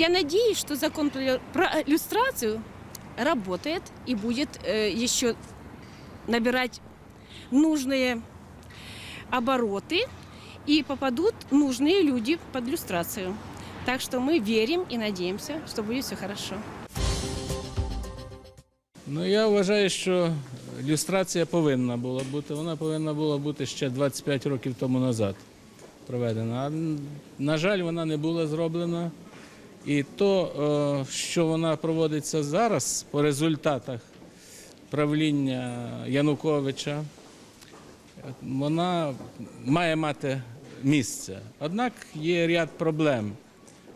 Я надеюсь, что закон про лю- про иллюстрацию работает и будет э, еще набирать нужные обороты и попадут нужные люди под иллюстрацию. Так что мы верим и надеемся, что будет все хорошо. Ну, я вважаю, що люстрація повинна була бути. Вона повинна була бути ще 25 років тому назад проведена. А, на жаль, вона не була зроблена. І то, е, що вона проводиться зараз по результатах правління Януковича, вона має мати місце. Однак є ряд проблем.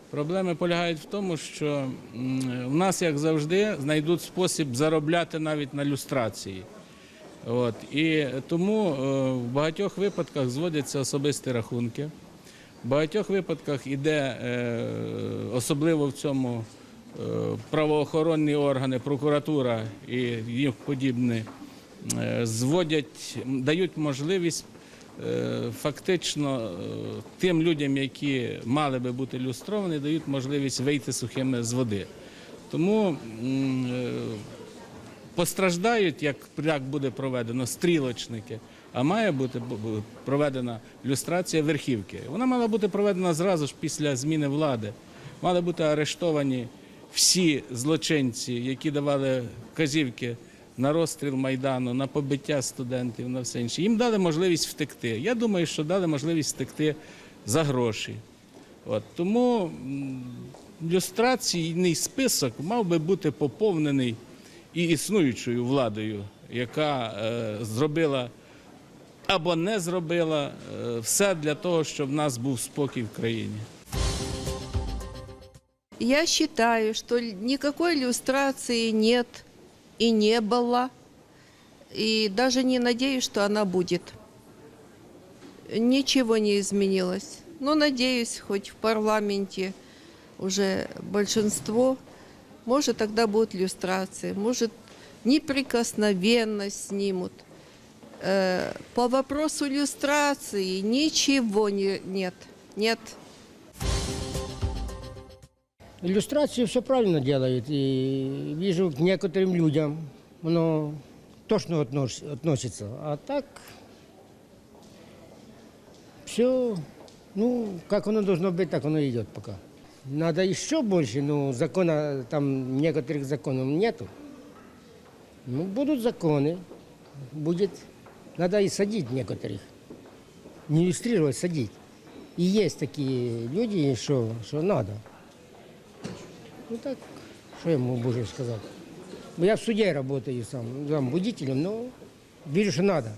Проблеми полягають в тому, що в нас, як завжди, знайдуть спосіб заробляти навіть на люстрації. От. І тому е, в багатьох випадках зводяться особисті рахунки. Багатьох випадках іде, е, особливо в цьому е, правоохоронні органи, прокуратура і їм подібні, е, зводять, дають можливість е, фактично тим людям, які мали би бути люстровані, дають можливість вийти сухими з води. Тому постраждають, як буде проведено, стрілочники, а має бути бу- бу- проведена люстрація верхівки. Вона мала бути проведена зразу ж після зміни влади. Мали бути арештовані всі злочинці, які давали вказівки на розстріл Майдану, на побиття студентів, на все інше. Їм дали можливість втекти. Я думаю, що дали можливість втекти за гроші. От, тому люстраційний список мав би бути поповнений і існуючою владою, яка е, зробила або не зробила е, все для того, щоб в нас був спокій в країні. Я считаю, что л- никакой иллюстрации нет и не было. И даже не надеюсь, что она будет. Ничего не изменилось. Но надеюсь, хоть в парламенте уже большинство, может тогда будут иллюстрации, может неприкосновенность снимут. Э, По вопросу иллюстрации ничего не, нет. Нет. Иллюстрацию все правильно делают. И вижу к некоторым людям оно точно относ- относится. А так все, ну, как оно должно быть, так оно идет пока. Надо еще больше, но закона, там некоторых законов нету. Ну, будут законы, будет, надо и садить некоторых. Не иллюстрировать, садить. И есть такие люди, что, что надо. Ну так, что я могу больше сказать? Я в суде работаю сам, сам водителем, но вижу, что надо.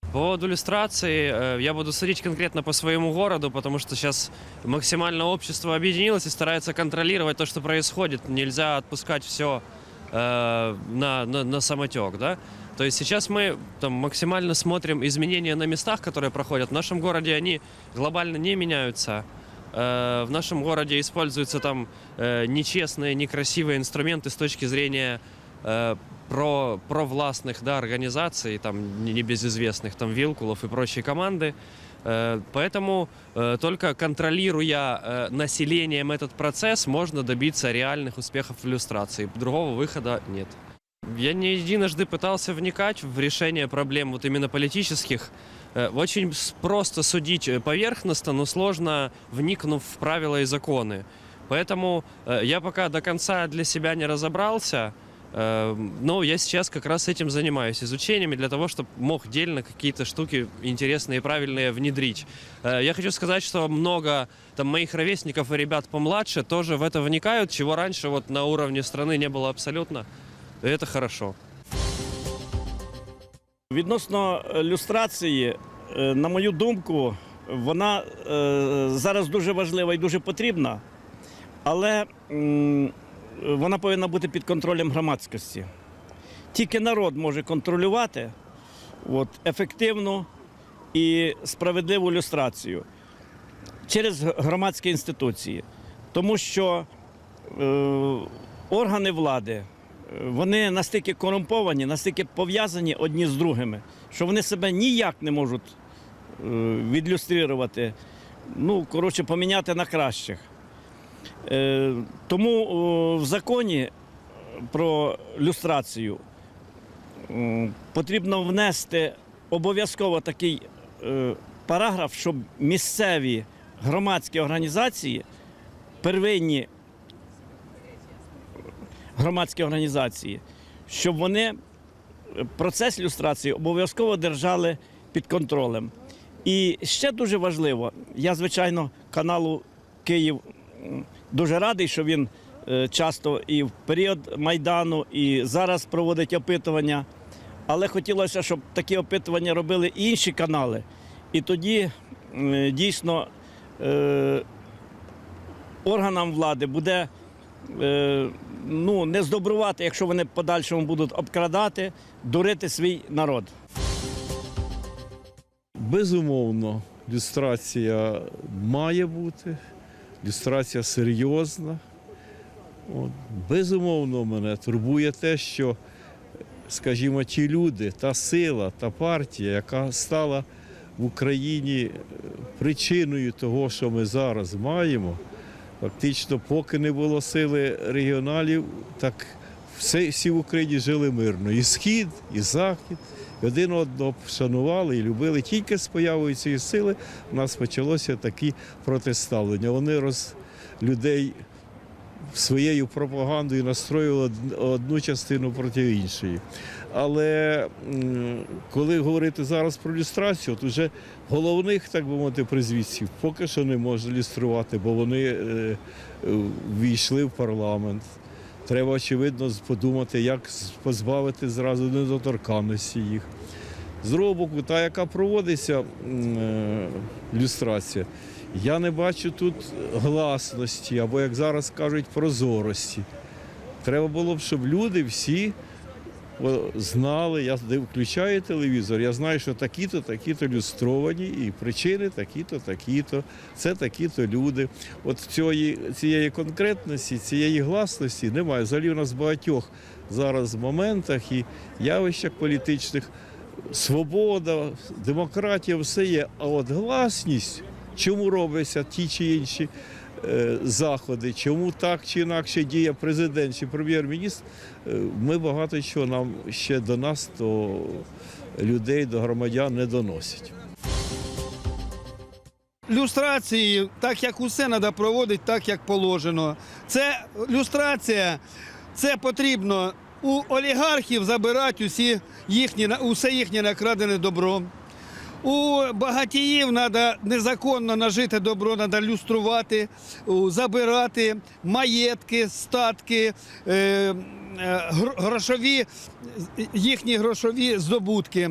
По поводу иллюстрации э, я буду судить конкретно по своему городу, потому что сейчас максимально общество объединилось и старается контролировать то, что происходит. Нельзя отпускать все на, на, на самотек, да? То есть сейчас мы там, максимально смотрим изменения на местах, которые проходят. В нашем городе они глобально не меняются. Э, В нашем городе используются там э, нечестные, некрасивые инструменты с точки зрения э, про, провластных да, организаций, там не- небезызвестных, там Вилкулов и прочие команды. Э, Поэтому э, только контролируя э, населением этот процесс, можно добиться реальных успехов в иллюстрации. Другого выхода нет. Я не единожды пытался вникать в решение проблем вот именно политических. Э, Очень с- просто судить э, поверхностно, но сложно вникнув в правила и законы. Поэтому э, я пока до конца для себя не разобрался, э, но я сейчас как раз этим занимаюсь, изучениями для того, чтобы мог дельно какие-то штуки интересные и правильные внедрить. Э, Я хочу сказать, что много там моих ровесников и ребят помладше тоже в это вникают, чего раньше вот на уровне страны не было абсолютно. И это хорошо. Відносно е, люстрації, е, на мою думку, вона е, зараз дуже важлива і дуже потрібна, але м, вона повинна бути під контролем громадськості. Тільки народ може контролювати от, ефективну і справедливу люстрацію через громадські інституції. Тому що е, органи влади е, вони настільки корумповані, настільки пов'язані одні з другими, що вони себе ніяк не можуть е, відлюструвати. ну, коротше, поміняти на кращих. Е, тому в законі про люстрацію потрібно внести обов'язково такий е, параграф, щоб місцеві громадські організації, первинні громадські організації, щоб вони е, процес люстрації обов'язково держали під контролем. І ще дуже важливо, я, звичайно, каналу Київ дуже радий, що він е, часто і в період Майдану, і зараз проводить опитування. Але хотілося, щоб такі опитування робили інші канали. І тоді дійсно е, органам влади буде е, ну, не здобрувати, якщо вони подальшому будуть обкрадати, дурити свій народ. Безумовно, люстрація має бути, люстрація серйозна. От. Безумовно, мене турбує те, що, скажімо, ті люди, та сила, та партія, яка стала в Україні е, причиною того, що ми зараз маємо, фактично, поки не було сили регіоналів, так всі в Україні жили мирно. І Схід, і Захід. Один одного шанували і любили. Тільки з появою цієї сили у нас почалося такі протиставлення. Вони роз людей своєю пропагандою настроювали одну частину проти іншої. Але коли говорити зараз про люстрацію, то вже головних, так би мовити, призвідців поки що не можна люструвати, бо вони е, е, ввійшли в парламент. Треба, очевидно, подумати, як позбавити зразу недоторканності їх. З другого боку, та, яка проводиться е, люстрація, я не бачу тут гласності або, як зараз кажуть, прозорості. Треба було б, щоб люди всі знали, я включаю телевізор, я знаю, що такі-то, такі-то люстровані, і причини такі-то, такі-то, це такі-то люди. От цієї, цієї конкретності, цієї гласності немає. Взагалі у нас багатьох зараз моментах і явищах політичних свобода, демократія, все є. А от гласність, чому робляться ті чи інші заходи, чому так чи інакше діє президент чи прем'єр-міністр, е, ми багато чого нам ще до нас, до людей, до громадян не доносять. люстрації, так як усе треба проводити, так як положено. Це люстрація, це потрібно у олігархів забирати усі їхні, усе їхнє накрадене добро. У багатіїв треба незаконно нажити добро, треба люструвати, забирати маєтки, статки, е, е, гро- грошові, їхні грошові здобутки.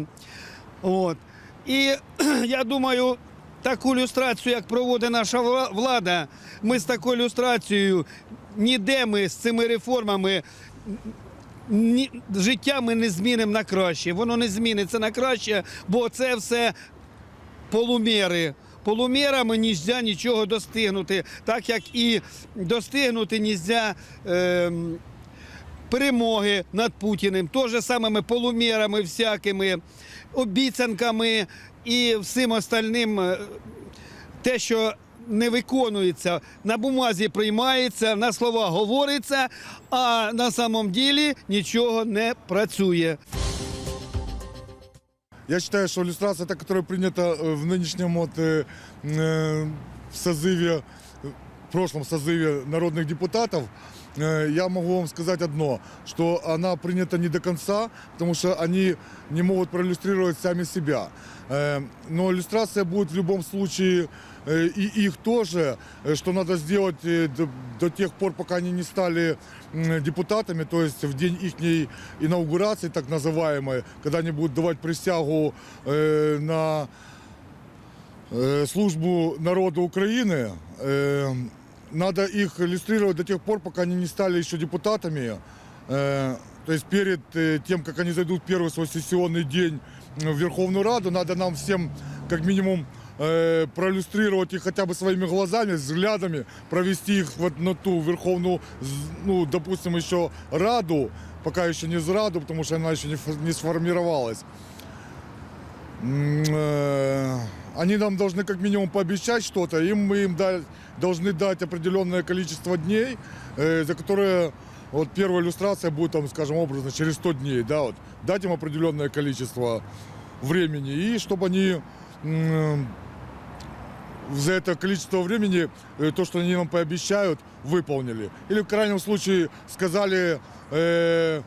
От. І я думаю, таку люстрацію, як проводить наша влада, ми з такою люстрацією ніде ми з цими реформами ні, життя ми не змінимо на краще. Воно не зміниться на краще, бо це все полуміри. Полумірами не нічого достигнути, так як і достигнути не е, перемоги над Путіним, теж самими полумірами всякими, обіцянками і всім остальним. е, Те, що не виконується, на бумазі приймається, на слова говориться, а на самом ділі нічого не працює. Я считаю, что иллюстрация, та, которая принята э, в нынешнем вот, э, э, созыве, в прошлом созыве народных депутатов, э, я могу вам сказать одно, что она принята не до конца, потому что они не могут проиллюстрировать сами себя. Э, Но иллюстрация будет в любом случае э, и их тоже, э, что надо сделать э, до, до тех пор, пока они не стали м, депутатами, то есть в день их инаугурации, так называемой, когда они будут давать присягу э, на э, службу народу Украины, э, надо их иллюстрировать до тех пор, пока они не стали еще депутатами. Э, то есть перед э, тем, как они зайдут в первый свой сессионный день в Верховную Раду, надо нам всем как минимум э, проиллюстрировать их хотя бы своими глазами, взглядами, провести их вот на ту Верховную, ну, допустим, еще Раду, пока еще не Зраду, потому что она еще не, не сформировалась. Э, они нам должны как минимум пообещать что-то, и мы им да- должны дать определенное количество дней, э, за которые вот первая иллюстрация будет, там, скажем, образно, через 100 дней, да, вот, дать им определенное количество времени, и чтобы они за это количество времени э, то, что они нам пообещают, выполнили. Или в крайнем случае сказали э,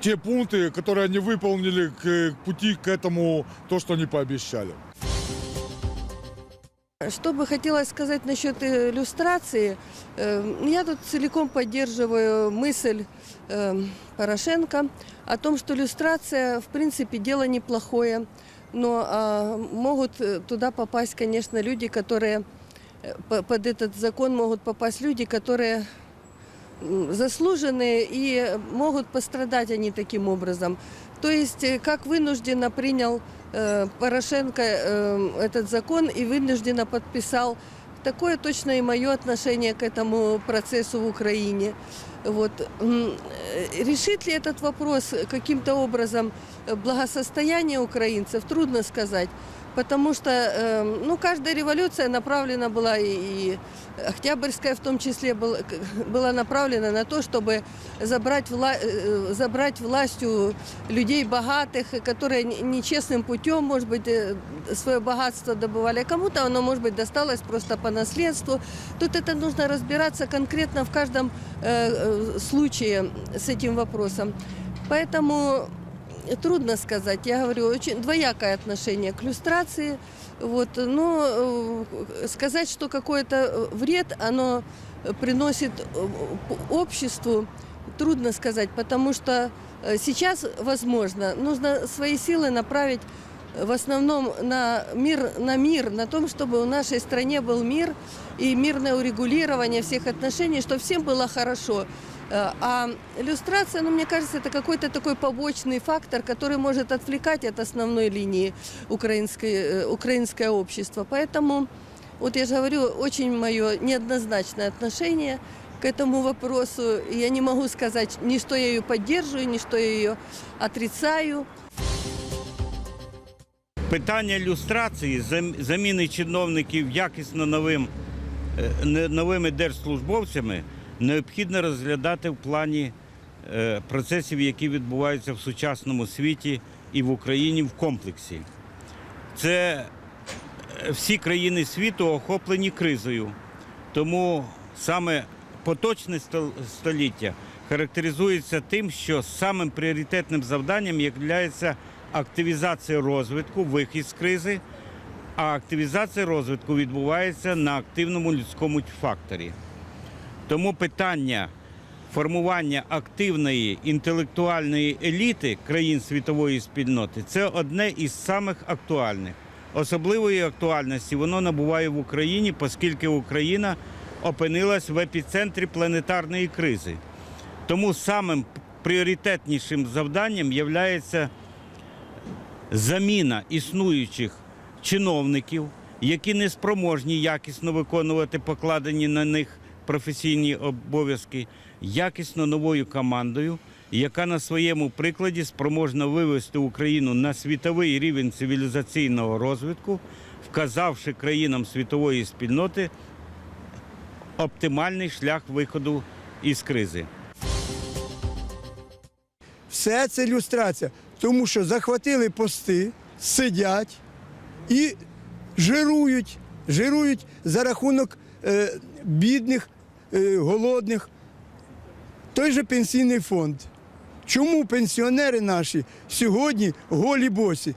те пункты, которые они выполнили к, к пути к этому, то, что они пообещали. Что бы хотелось сказать насчет э, иллюстрации, э, я тут целиком поддерживаю мысль э, Порошенко о том, что иллюстрация, в принципе, дело неплохое, но а, могут э, туда попасть, конечно, люди, которые э, по- под этот закон могут попасть люди, которые м, заслуженные и могут пострадать они таким образом. То есть, э, как вынужденно принял э, Порошенко э, этот закон и вынужденно подписал. Такое точно и мое отношение к этому процессу в Украине. Вот. М, э, Решит ли этот вопрос каким-то образом э, благосостояние украинцев, трудно сказать. Потому что э, ну, каждая революция направлена была, и, и Октябрьская в том числе был- к- была направлена на то, чтобы забрать, вла- э, забрать власть у людей богатых, которые н- нечестным путем, может быть, э, свое богатство добывали. А кому-то оно, может быть, досталось просто по наследству. Тут это нужно разбираться конкретно в каждом э, э, случае с этим вопросом. Поэтому трудно сказать. Я говорю, очень двоякое отношение к иллюстрации. Вот, но э, сказать, что какой-то э, вред оно приносит э, обществу, трудно сказать, потому что э, сейчас, возможно, нужно свои силы направить в основном на мир, на мир, на том, чтобы в нашей стране был мир и мирное урегулирование всех отношений, чтобы всем было хорошо. Э, А иллюстрация, ну, мне кажется, это какой-то такой побочный фактор, который может отвлекать от основной линии украинской, э, украинское общество. Поэтому, вот я же говорю, очень мое неоднозначное отношение к этому вопросу. И Я не могу сказать, ни что я ее поддерживаю, ни что я ее отрицаю. Питання люстрації, зам- заміни чиновників якісно новим, е, не- новими держслужбовцями необхідно розглядати в плані е, процесів, які відбуваються в сучасному світі і в Україні в комплексі. Це е, всі країни світу охоплені кризою. Тому саме поточне століття характеризується тим, що самим пріоритетним завданням є активізація розвитку, вихід з кризи, а активізація розвитку відбувається на активному людському факторі. Тому питання формування активної інтелектуальної еліти країн світової спільноти це одне із самих актуальних. Особливої актуальності воно набуває в Україні, оскільки Україна опинилась в епіцентрі планетарної кризи. Тому самим пріоритетнішим завданням є заміна існуючих чиновників, які не спроможні якісно виконувати покладені на них професійні обов'язки, якісно новою командою, яка на своєму прикладі спроможна вивести Україну на світовий рівень цивілізаційного розвитку, вказавши країнам світової спільноти оптимальний шлях виходу із кризи. Все це ілюстрація, тому що захватили пости, сидять і жирують, жирують за рахунок е, бідних, голодних. Той же пенсійний фонд. Чому пенсіонери наші сьогодні голі босі?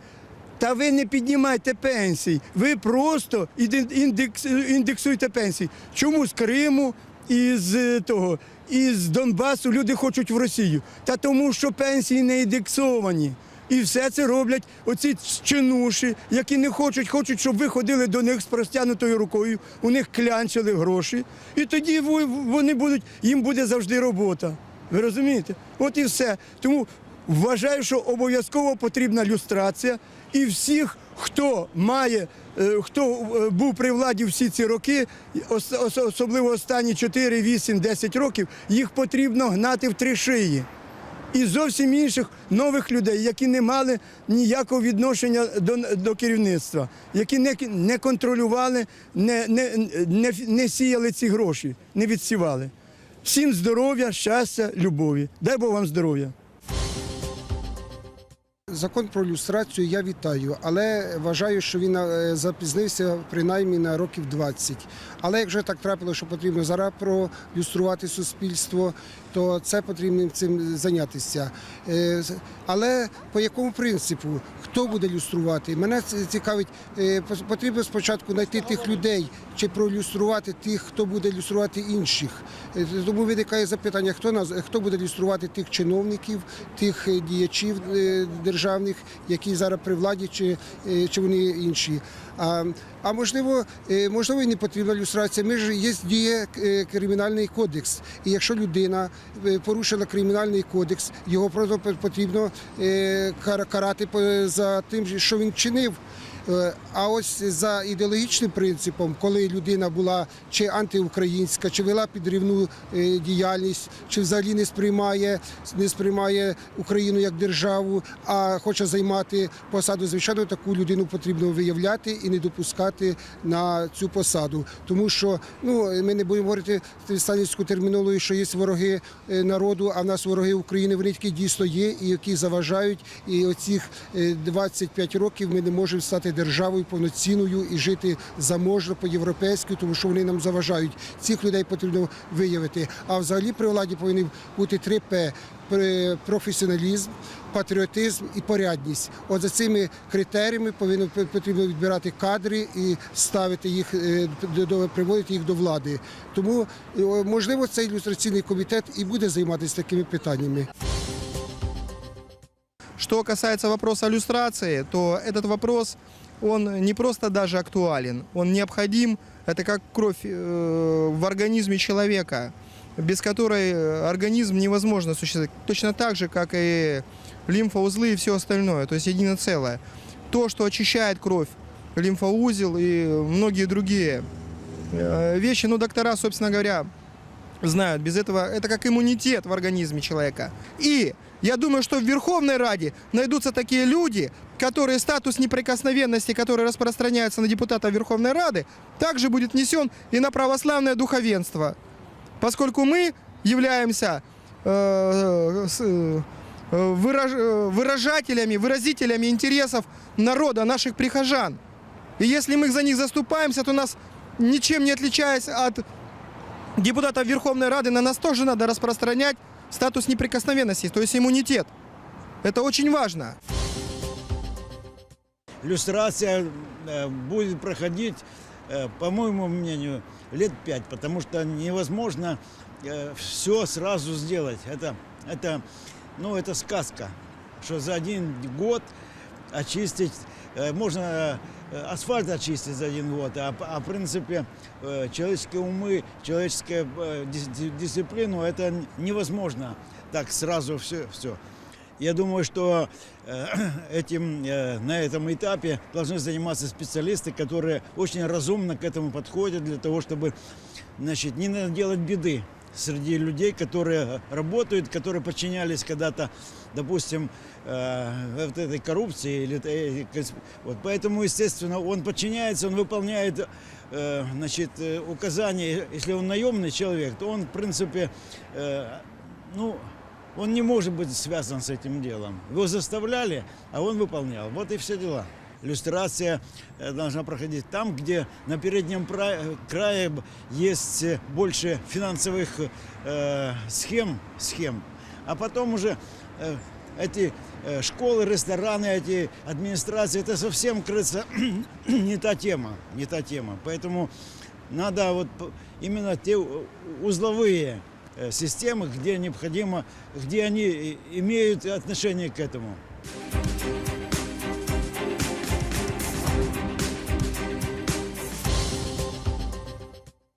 Та ви не піднімайте пенсій, ви просто індекс, індексуйте пенсії. Чому з Криму із е, того, із Донбасу люди хочуть в Росію? Та тому, що пенсії не індексовані. І все це роблять оці чинуші, які не хочуть, хочуть, щоб ви ходили до них з простягнутою рукою, у них клянчили гроші. І тоді вони будуть, їм буде завжди робота. Ви розумієте? От і все. Тому вважаю, що обов'язково потрібна люстрація. І всіх, хто має, е, хто е, був при владі всі ці роки, ос- ос- особливо останні 4, 8, 10 років, їх потрібно гнати в три шиї. І зовсім інших нових людей, які не мали ніякого відношення до, до керівництва, які не, не контролювали, не, не, не, не сіяли ці гроші, не відсівали. Всім здоров'я, щастя, любові. Дай Бог вам здоров'я. Закон про люстрацію я вітаю, але вважаю, що він е, запізнився принаймні на років 20. Але якщо так трапило, що потрібно зараз пролюструвати суспільство, то це потрібно цим зайнятися. Е, Але по якому принципу? Хто буде люструвати? Мене цікавить, е, потрібно спочатку знайти тих людей чи пролюструвати тих, хто буде люструвати інших. Е, Тому виникає запитання, хто нас хто буде люструвати тих чиновників, тих діячів державних, які зараз при владі, чи, чи вони інші. А, а можливо, е, можливо, і не потрібна люстрація. Ми ж є діє е, кримінальний кодекс. І якщо людина е, порушила кримінальний кодекс, його просто потрібно кара- карати за тим, що він чинив. Е, А ось за ідеологічним принципом, коли людина була чи антиукраїнська, чи вела підривну е, діяльність, чи взагалі не сприймає, не сприймає Україну як державу, а хоче займати посаду, звичайно, таку людину потрібно виявляти і не допускати на цю посаду. Тому що ну ми не будемо говорити сталінську термінологію, що є вороги е, народу, а в нас вороги України вони такі дійсно є, і які заважають. І оцих е, 25 років ми не можемо стати державою повноцінною і жити заможно по-європейськи, тому що вони нам заважають. Цих людей потрібно виявити. А взагалі при владі повинні бути три П. Професіоналізм, патріотизм і порядність. От за цими критеріями повинно потрібно відбирати кадри і ставити їх е, приводити їх до влади. Тому е, можливо цей ілюстраційний комітет і буде займатися такими питаннями. Что касается вопроса иллюстрации, то этот вопрос, он не просто даже актуален, он необходим. Это как кровь э, в организме человека, без которой э, организм невозможно существовать. Точно так же, как и лимфоузлы и все остальное, то есть единое целое. То, что очищает кровь, лимфоузел и многие другие э, вещи, ну, доктора, собственно говоря, знают. Без этого это как иммунитет в организме человека. И я думаю, что в Верховной Раде найдутся такие люди, которые статус неприкосновенности, который распространяется на депутата Верховной Рады, также будет несен и на православное духовенство. Поскольку мы являемся э, э, э, выражателями, выразителями интересов народа, наших прихожан. И если мы за них заступаемся, то нас ничем не отличаясь от депутатов Верховной Рады, на нас тоже надо распространять статус неприкосновенности, то есть иммунитет. Это очень важно. Люстрация э, будет проходить, э, по моему мнению, лет пять, потому что невозможно все сразу сделать. Это, это, ну, это сказка, что за один год очистить, э, можно э, асфальт очистить за один год, а, а в принципе э, человеческие умы, человеческая э, дис- ди- дисциплину, это невозможно так сразу все, все. Я думаю, что э, этим, э, на этом этапе должны заниматься специалисты, которые очень разумно к этому подходят для того, чтобы значит, не наделать беды среди людей, которые работают, которые подчинялись когда-то, допустим, э, вот этой коррупции. Или, э, кос- вот, поэтому, естественно, он подчиняется, он выполняет э, значит, э, указания. Если он наемный человек, то он, в принципе, э, ну, он не может быть связан с этим делом. Его заставляли, а он выполнял. Вот и все дела. Иллюстрация э, должна проходить там, где на переднем крае есть э, больше финансовых э, схем, схем. А потом уже эти школы, рестораны, эти администрации, это совсем, кажется, не та тема, не та тема. Поэтому надо вот именно те узловые системы, где необходимо, где они имеют отношение к этому.